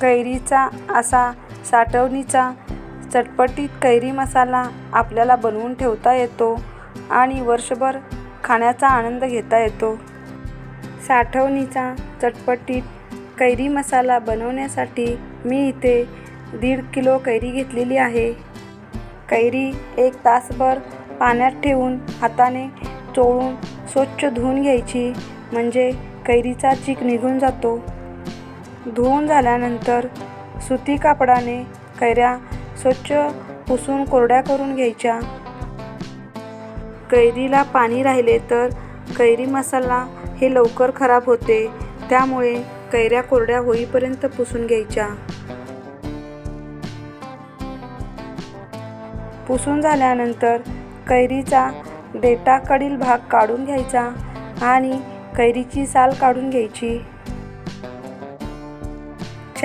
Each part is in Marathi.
कैरीचा असा साठवणीचा चटपटीत कैरी मसाला आपल्याला बनवून ठेवता येतो आणि वर्षभर खाण्याचा आनंद घेता येतो. साठवणीचा चटपटीत कैरी मसाला बनवण्यासाठी मी इथे दीड किलो कैरी घेतलेली आहे. कैरी एक तासभर पाण्यात ठेवून हाताने चोळून स्वच्छ धुवून घ्यायची म्हणजे कैरीचा चीक निघून जातो. धुवून झाल्यानंतर सुती कापडाने कैऱ्या स्वच्छ पुसून कोरड्या करून घ्यायच्या. कैरीला पाणी राहिले तर कैरी मसाला हे लवकर खराब होते त्यामुळे कैऱ्या कोरड्या होईपर्यंत पुसून घ्यायच्या. पुसून झाल्यानंतर कैरीचा देटाकडील भाग काढून घ्यायचा आणि कैरीची साल काढून घ्यायची.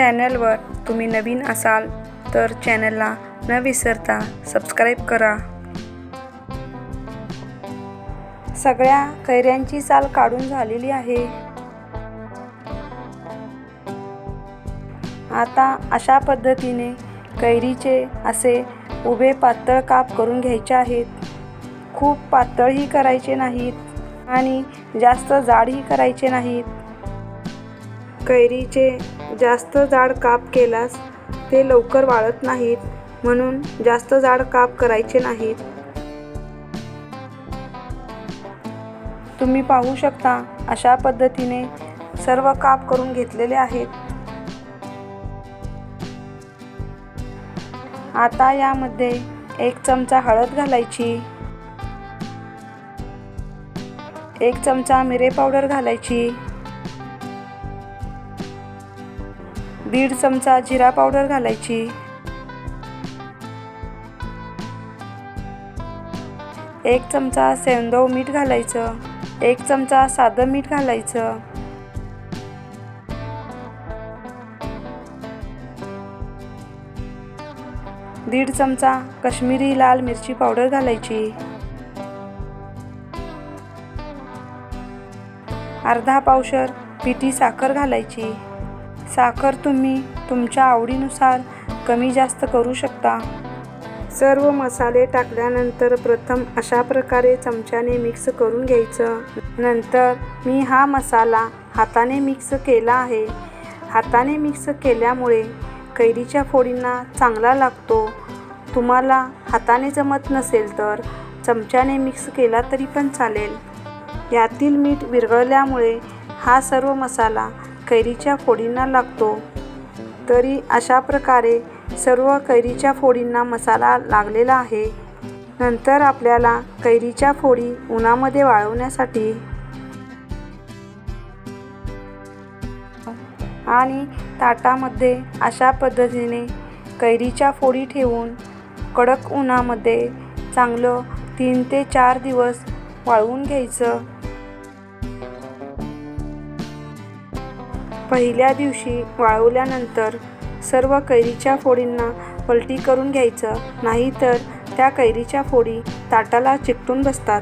चॅनलवर तुम्ही नवीन असाल तर चॅनलला न विसरता सबस्क्राईब करा. सगळ्या कैऱ्यांची साल काढून झालेली आहे. आता अशा पद्धतीने कैरीचे असे उभे पातळ काप करून घ्यायचे आहेत. खूप पातळही करायचे नाहीत आणि जास्त जाडही करायचे नाहीत. कैरीचे जास्त जाड काप केल्यास ते लवकर वाळत नाहीत म्हणून जास्त जाड काप करायचे नाहीत. तुम्ही पाहू शकता अशा पद्धतीने सर्व काप करून घेतलेले आहेत. आता यामध्ये एक चमचा हळद घालायची एक चमचा मिरे पावडर घालायची दीड चमचा जिरा पावडर घालायची. एक चमचा सेंदव मीठ घालायचं. एक चमचा साधं मीठ घालायचं. दीड चमचा कश्मीरी लाल मिरची पावडर घालायची. अर्धा पावशर पिठी साखर घालायची. साखर तुम्ही तुमच्या आवडीनुसार कमी जास्त करू शकता. सर्व मसाले टाकल्यानंतर प्रथम अशा प्रकारे चमच्याने मिक्स करून घ्यायचं. नंतर मी हा मसाला हाताने मिक्स केला आहे. हाताने मिक्स केल्यामुळे कैरीच्या फोडींना चांगला लागतो. तुम्हाला हाताने जमत नसेल तर चमच्याने मिक्स केला तरी पण चालेल. यातील मीठ विरघळल्यामुळे हा सर्व मसाला कैरीच्या फोडींना लागतो. तरी अशा प्रकारे सर्व कैरीच्या फोडींना मसाला लागलेला आहे. नंतर आपल्याला कैरीच्या फोडी उन्हामध्ये वाळवण्यासाठी आणि ताटामध्ये अशा पद्धतीने कैरीच्या फोडी ठेवून कडक उन्हामध्ये चांगलं तीन ते चार दिवस वाळवून घ्यायचं. पहिल्या दिवशी वाळवल्यानंतर सर्व कैरीच्या फोडींना पलटी करून घ्यायचं नाहीतर त्या कैरीच्या फोडी ताटाला चिकटून बसतात.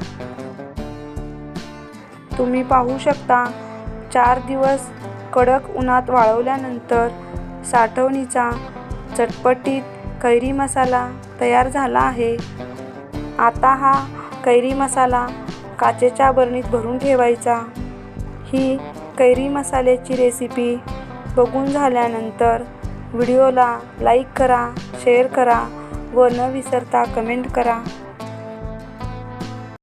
तुम्ही पाहू शकता चार दिवस कडक उन्हात वाळवल्यानंतर साठवणीचा चटपटीत कैरी मसाला तयार झाला आहे. आता हा कैरी मसाला काचेच्या बरणीत भरून ठेवायचा. ही कैरी मसाल्याची रेसिपी बघून झाल्यानंतर व्हिडिओला लाईक करा शेअर करा व न विसरता कमेंट करा.